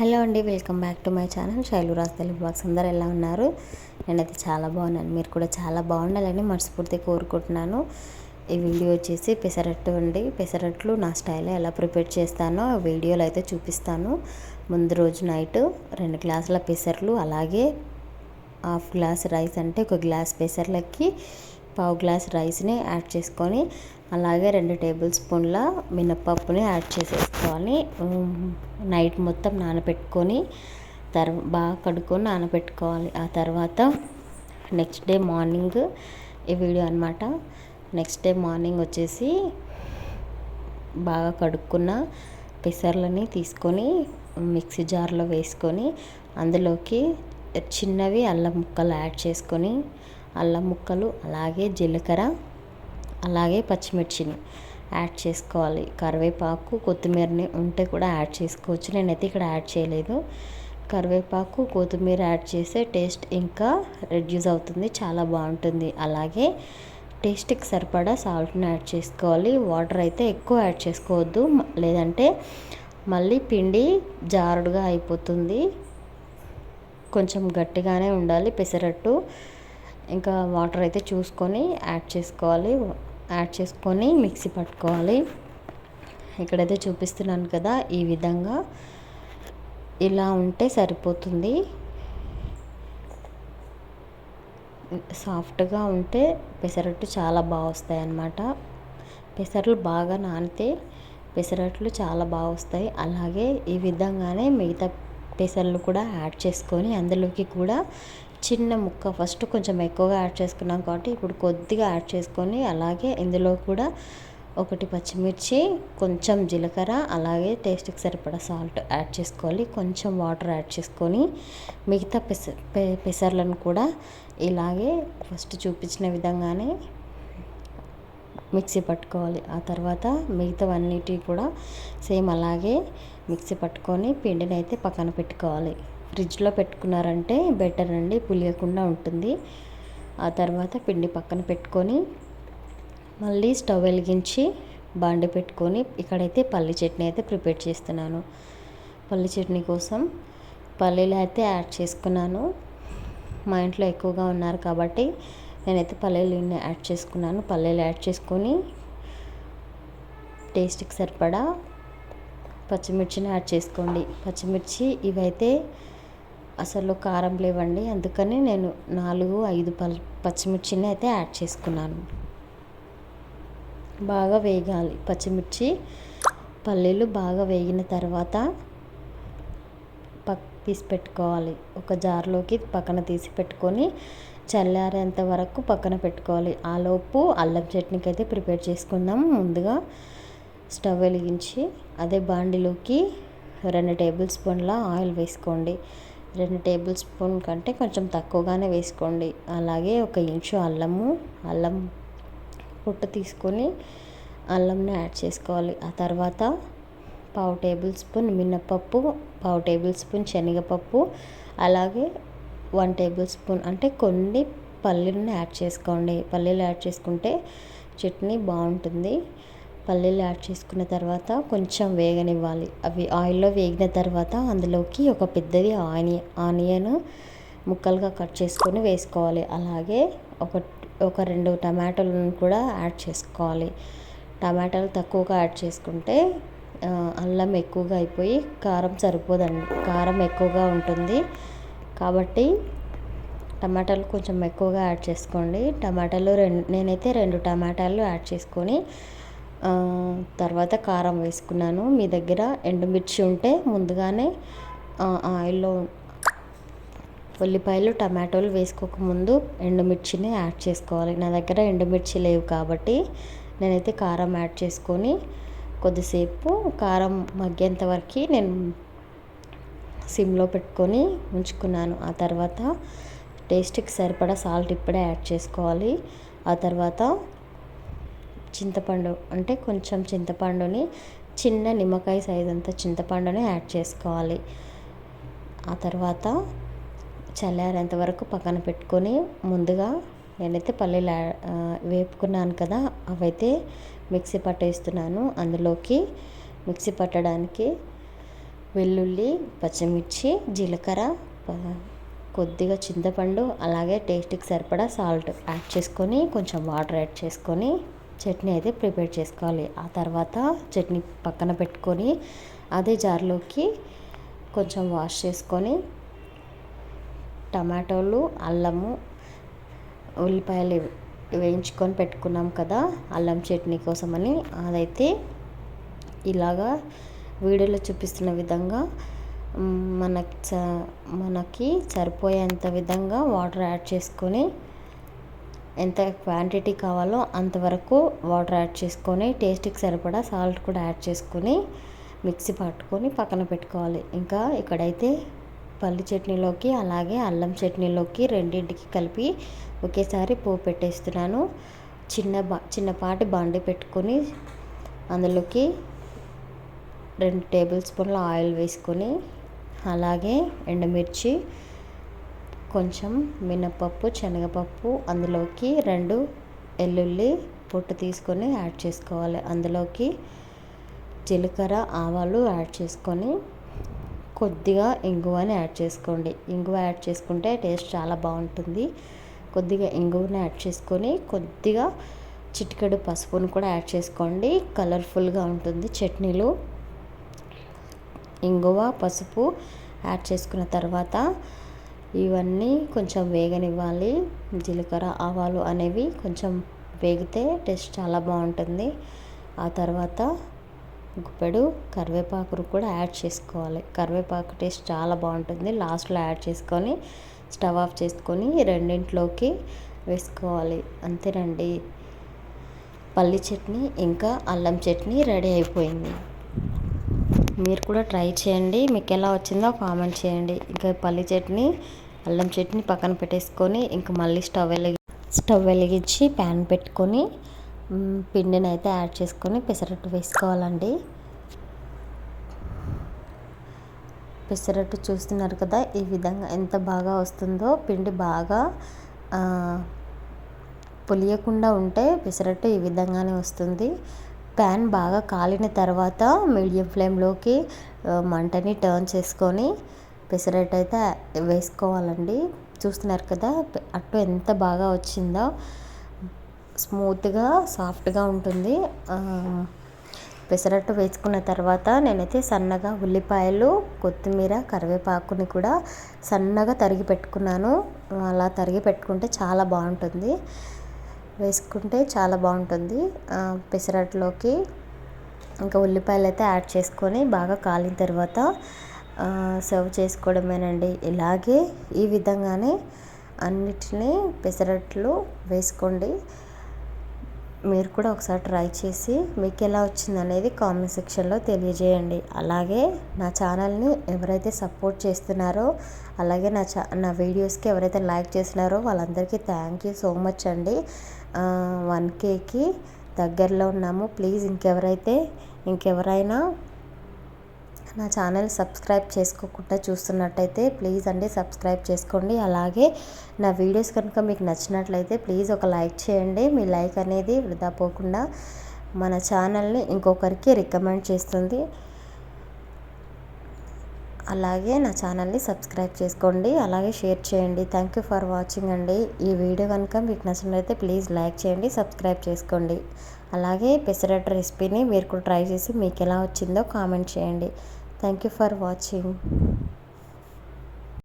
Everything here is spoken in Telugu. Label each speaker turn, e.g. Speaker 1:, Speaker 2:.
Speaker 1: హలో అండి welcome back to my channel Shailuraj Telugu box. అందరు ఎలా ఉన్నారు? నేనైతే చాలా బాగున్నాను. మీరు కూడా చాలా బాగుండాలని మనస్ఫూర్తి కోరుకుంటున్నాను. ఈ వీడియో వచ్చేసి పెసరట్టు అండి. పెసరట్లు నా స్టైల్లో ఎలా ప్రిపేర్ చేస్తానో వీడియోలో అయితే చూపిస్తాను. ముందు రోజు నైట్ రెండు గ్లాసుల పెసర్లు అలాగే హాఫ్ గ్లాస్ రైస్ అంటే ఒక గ్లాస్ పెసర్లకి పావు గ్లాస్ రైస్ని యాడ్ చేసుకొని అలాగే రెండు టేబుల్ స్పూన్ల మినప్పప్పుని యాడ్ చేసేసుకోవాలి. నైట్ మొత్తం నానబెట్టుకొని తర్వా బాగా కడుక్కొని నానబెట్టుకోవాలి. ఆ తర్వాత నెక్స్ట్ డే మార్నింగ్ ఈ వీడియో అనమాట నెక్స్ట్ డే మార్నింగ్ వచ్చేసి బాగా కడుక్కున్న పెసర్లని తీసుకొని మిక్సీ జార్లో వేసుకొని అందులోకి చిన్నవి అల్లం ముక్కలు యాడ్ చేసుకొని అల్లం ముక్కలు అలాగే జీలకర్ర అలాగే పచ్చిమిర్చిని యాడ్ చేసుకోవాలి. కరివేపాకు కొత్తిమీరని ఉంటే కూడా యాడ్ చేసుకోవచ్చు. నేనైతే ఇక్కడ యాడ్ చేయలేదు. కరివేపాకు కొత్తిమీర యాడ్ చేస్తే టేస్ట్ ఇంకా రెడ్యూస్ అవుతుంది చాలా బాగుంటుంది. అలాగే టేస్ట్కి సరిపడా సాల్ట్ని యాడ్ చేసుకోవాలి. వాటర్ అయితే ఎక్కువ యాడ్ చేసుకోవద్దు. లేదంటే మళ్ళీ పిండి జారుడుగా అయిపోతుంది. కొంచెం గట్టిగానే ఉండాలి పెసరట్టు. ఇంకా వాటర్ అయితే చూసుకొని యాడ్ చేసుకోవాలి. యాడ్ చేసుకొని మిక్సీ పట్టుకోవాలి. ఇక్కడైతే చూపిస్తున్నాను కదా ఈ విధంగా. ఇలా ఉంటే సరిపోతుంది. సాఫ్ట్గా ఉంటే పెసరట్టు చాలా బాగా వస్తాయి అన్నమాట. పెసరలు బాగా నానితే పెసరట్లు చాలా బాగా వస్తాయి. అలాగే ఈ విధంగానే మిగతా పెసర్లు కూడా యాడ్ చేసుకొని అందులోకి కూడా చిన్న ముక్క ఫస్ట్ కొంచెం ఎక్కువగా యాడ్ చేసుకున్నాం కాబట్టి ఇప్పుడు కొద్దిగా యాడ్ చేసుకొని అలాగే ఇందులో కూడా ఒకటి పచ్చిమిర్చి కొంచెం జీలకర్ర అలాగే టేస్ట్కి సరిపడా సాల్ట్ యాడ్ చేసుకోవాలి. కొంచెం వాటర్ యాడ్ చేసుకొని మిగతా పెస పెసర్లను కూడా ఇలాగే ఫస్ట్ చూపించిన విధంగానే మిక్సీ పట్టుకోవాలి. ఆ తర్వాత మిగతావన్నిటి కూడా సేమ్ అలాగే మిక్సీ పట్టుకొని పిండిని అయితే పక్కన పెట్టుకోవాలి. ఫ్రిడ్జ్లో పెట్టుకున్నారంటే బెటర్ అండి పులియకుండా ఉంటుంది. ఆ తర్వాత పిండి పక్కన పెట్టుకొని మళ్ళీ స్టవ్ వెలిగించి బాండి పెట్టుకొని ఇక్కడైతే పల్లి చట్నీ అయితే ప్రిపేర్ చేస్తున్నాను. పల్లి చట్నీ కోసం పల్లీలు అయితే యాడ్ చేసుకున్నాను. మా ఇంట్లో ఎక్కువగా ఉన్నారు కాబట్టి నేనైతే పల్లీలు యాడ్ చేసుకున్నాను. పల్లీలు యాడ్ చేసుకొని టేస్ట్కి సరిపడా పచ్చిమిర్చిని యాడ్ చేసుకోండి. పచ్చిమిర్చి ఇవైతే అసలు కారం లేవండి. అందుకని నేను నాలుగు ఐదు పల్ పచ్చిమిర్చిని అయితే యాడ్ చేసుకున్నాను. బాగా వేగాలి. పచ్చిమిర్చి పల్లీలు బాగా వేగిన తర్వాత పక్ తీసి పెట్టుకోవాలి. ఒక జార్లోకి పక్కన తీసి పెట్టుకొని చల్లారేంత వరకు పక్కన పెట్టుకోవాలి. ఆలోపు అల్లం చట్నీకి అయితే ప్రిపేర్ చేసుకుందాం. ముందుగా స్టవ్ వెలిగించి అదే బాండిలోకి రెండు టేబుల్ స్పూన్ల ఆయిల్ వేసుకోండి. రెండు టేబుల్ స్పూన్ కంటే కొంచెం తక్కువగానే వేసుకోండి. అలాగే ఒక ఇంచు అల్లము అల్లం పొట్టు తీసుకొని అల్లంని యాడ్ చేసుకోవాలి. ఆ తర్వాత పావు టేబుల్ స్పూన్ మినపప్పు పావు టేబుల్ స్పూన్ శనగపప్పు అలాగే వన్ టేబుల్ స్పూన్ అంటే కొన్ని పల్లీలను యాడ్ చేసుకోండి. పల్లీలు యాడ్ చేసుకుంటే చట్నీ బాగుంటుంది. పల్లీలు యాడ్ చేసుకున్న తర్వాత కొంచెం వేగనివ్వాలి. అవి ఆయిల్లో వేగిన తర్వాత అందులోకి ఒక పెద్దది ఆని ఆనియన్ ముక్కలుగా కట్ చేసుకొని వేసుకోవాలి. అలాగే ఒక ఒక రెండు టమాటోలను కూడా యాడ్ చేసుకోవాలి. టమాటాలు తక్కువగా యాడ్ చేసుకుంటే అల్లం ఎక్కువగా అయిపోయి కారం సరిపోదండి. కారం ఎక్కువగా ఉంటుంది. కాబట్టి టమాటాలు కొంచెం ఎక్కువగా యాడ్ చేసుకోండి. టమాటాలు రెండు నేనైతే రెండు టమాటాలు యాడ్ చేసుకొని తర్వాత కారం వేసుకున్నాను. మీ దగ్గర ఎండుమిర్చి ఉంటే ముందుగానే ఆయిల్లో ఉల్లిపాయలు టమాటోలు వేసుకోకముందు ఎండుమిర్చిని యాడ్ చేసుకోవాలి. నా దగ్గర ఎండుమిర్చి లేవు కాబట్టి నేనైతే కారం యాడ్ చేసుకొని కొద్దిసేపు కారం మగ్గేంత వరకు నేను సిమ్లో పెట్టుకొని ఉంచుకున్నాను. ఆ తర్వాత టేస్ట్కి సరిపడా సాల్ట్ ఇప్పుడే యాడ్ చేసుకోవాలి. ఆ తర్వాత చింతపండు అంటే కొంచెం చింతపండుని చిన్న నిమ్మకాయ సైజ్ అంత చింతపండుని యాడ్ చేసుకోవాలి. ఆ తర్వాత చల్లారేంత వరకు పక్కన పెట్టుకొని ముందుగా నేనైతే పల్లీలు వేపుకున్నాను కదా అవైతే మిక్సీ పట్టేస్తున్నాను అందులోకి మిక్సీ పట్టడానికి వెల్లుల్లి పచ్చిమిర్చి జీలకర్ర కొద్దిగా చింతపండు అలాగే టేస్ట్కి సరిపడా సాల్ట్ యాడ్ చేసుకొని కొంచెం వాటర్ యాడ్ చేసుకొని చట్నీ అయితే ప్రిపేర్ చేసుకోవాలి. ఆ తర్వాత చట్నీ పక్కన పెట్టుకొని అదే జార్లోకి కొంచెం వాష్ చేసుకొని టమాటోలు అల్లము ఉల్లిపాయలు వేయించుకొని పెట్టుకున్నాం కదా అల్లం చట్నీ కోసమని. అదైతే ఇలాగా వీడియోలో చూపిస్తున్న విధంగా మనకి చ మనకి సరిపోయేంత విధంగా వాటర్ యాడ్ చేసుకొని ఎంత క్వాంటిటీ కావాలో అంతవరకు వాటర్ యాడ్ చేసుకొని టేస్ట్కి సరిపడా సాల్ట్ కూడా యాడ్ చేసుకొని మిక్సీ పట్టుకొని పక్కన పెట్టుకోవాలి. ఇంకా ఇక్కడైతే పల్లి చట్నీలోకి అలాగే అల్లం చట్నీలోకి రెండింటికి కలిపి ఒకేసారి పోపు పెట్టేస్తున్నాను. చిన్న బా చిన్నపాటి బాండి పెట్టుకొని అందులోకి రెండు టేబుల్ స్పూన్ల ఆయిల్ వేసుకొని అలాగే ఎండుమిర్చి కొంచెం మినపప్పు శనగపప్పు అందులోకి రెండు వెల్లుల్లి పొట్టు తీసుకొని యాడ్ చేసుకోవాలి. అందులోకి జీలకర్ర ఆవాలు యాడ్ చేసుకొని కొద్దిగా ఇంగువని యాడ్ చేసుకోండి. ఇంగువ యాడ్ చేసుకుంటే టేస్ట్ చాలా బాగుంటుంది. కొద్దిగా ఇంగువని యాడ్ చేసుకొని కొద్దిగా చిటికెడు పసుపును కూడా యాడ్ చేసుకోండి. కలర్ఫుల్గా ఉంటుంది చట్నీలు. ఇంగువ పసుపు యాడ్ చేసుకున్న తర్వాత ఇవన్నీ కొంచెం వేగనివ్వాలి. జీలకర్ర ఆవాలు అనేవి కొంచెం వేగితే టేస్ట్ చాలా బాగుంటుంది. ఆ తర్వాత గుప్పెడు కరివేపాకును కూడా యాడ్ చేసుకోవాలి. కరివేపాకు టేస్ట్ చాలా బాగుంటుంది. లాస్ట్లో యాడ్ చేసుకొని స్టవ్ ఆఫ్ చేసుకొని రెండింట్లోకి వేసుకోవాలి. అంతేనండి. పల్లి చట్నీ ఇంకా అల్లం చట్నీ రెడీ అయిపోయింది. మీరు కూడా ట్రై చేయండి. మీకు ఎలా వచ్చిందో కామెంట్ చేయండి. ఇంకా పల్లి చట్నీ అల్లం చట్నీ పక్కన పెట్టేసుకొని ఇంకా మళ్ళీ స్టవ్ వెలిగి స్టవ్ వెలిగించి ప్యాన్ పెట్టుకొని పిండిని అయితే యాడ్ చేసుకొని పెసరట్టు వేసుకోవాలండి. పెసరట్టు చూస్తున్నారు కదా ఈ విధంగా ఎంత బాగా వస్తుందో పిండి బాగా పులియకుండా ఉంటే పెసరట్టు ఈ విధంగానే వస్తుంది. ప్యాన్ బాగా కాలిన తర్వాత మీడియం ఫ్లేమ్లోకి మంటని టర్న్ చేసుకొని పెసరట్టు అయితే వేసుకోవాలండి. చూస్తున్నారు కదా అట్టు ఎంత బాగా వచ్చిందో. స్మూత్గా సాఫ్ట్గా ఉంటుంది. పెసరట్టు వేసుకున్న తర్వాత నేనైతే సన్నగా ఉల్లిపాయలు కొత్తిమీర కరివేపాకుని కూడా సన్నగా తరిగి పెట్టుకున్నాను. అలా తరిగి పెట్టుకుంటే చాలా బాగుంటుంది. వేసుకుంటే చాలా బాగుంటుంది. పెసరట్లోకి ఇంకా ఉల్లిపాయలు అయితే యాడ్ చేసుకొని బాగా కాలిన తర్వాత సర్వ్ చేసుకోవడమేనండి. ఇలాగే ఈ విధంగానే అన్నిటినీ పెసరట్లు వేసుకోండి. మీరు కూడా ఒకసారి ట్రై చేసి మీకు ఎలా వచ్చింది అనేది కామెంట్ సెక్షన్లో తెలియజేయండి. అలాగే నా ఛానల్ని ఎవరైతే సపోర్ట్ చేస్తున్నారో అలాగే నా చా నా వీడియోస్కి ఎవరైతే లైక్ చేస్తున్నారో వాళ్ళందరికీ థ్యాంక్ యూ సో మచ్ అండి. వన్ కేకి దగ్గరలో ఉన్నాము. ప్లీజ్ ఇంకెవరైతే ఇంకెవరైనా నా ఛానల్ సబ్స్క్రైబ్ చేసుకోకుండా చూస్తున్నట్టయితే ప్లీజ్ అండి సబ్స్క్రైబ్ చేసుకోండి. అలాగే నా వీడియోస్ కనుక మీకు నచ్చినట్లయితే ప్లీజ్ ఒక లైక్ చేయండి. మీ లైక్ అనేది వృధా పోకుండా మన ఛానల్ని ఇంకొకరికి రికమెండ్ చేస్తుంది. అలాగే నా ఛానల్ని సబ్స్క్రైబ్ చేసుకోండి అలాగే షేర్ చేయండి. థ్యాంక్ యూ ఫర్ వాచింగ్ అండి. ఈ వీడియో కనుక మీకు నచ్చినట్లయితే ప్లీజ్ లైక్ చేయండి సబ్స్క్రైబ్ చేసుకోండి. అలాగే పెసరట్ రెసిపీని మీరు కూడా ట్రై చేసి మీకు ఎలా వచ్చిందో కామెంట్ చేయండి. Thank you for watching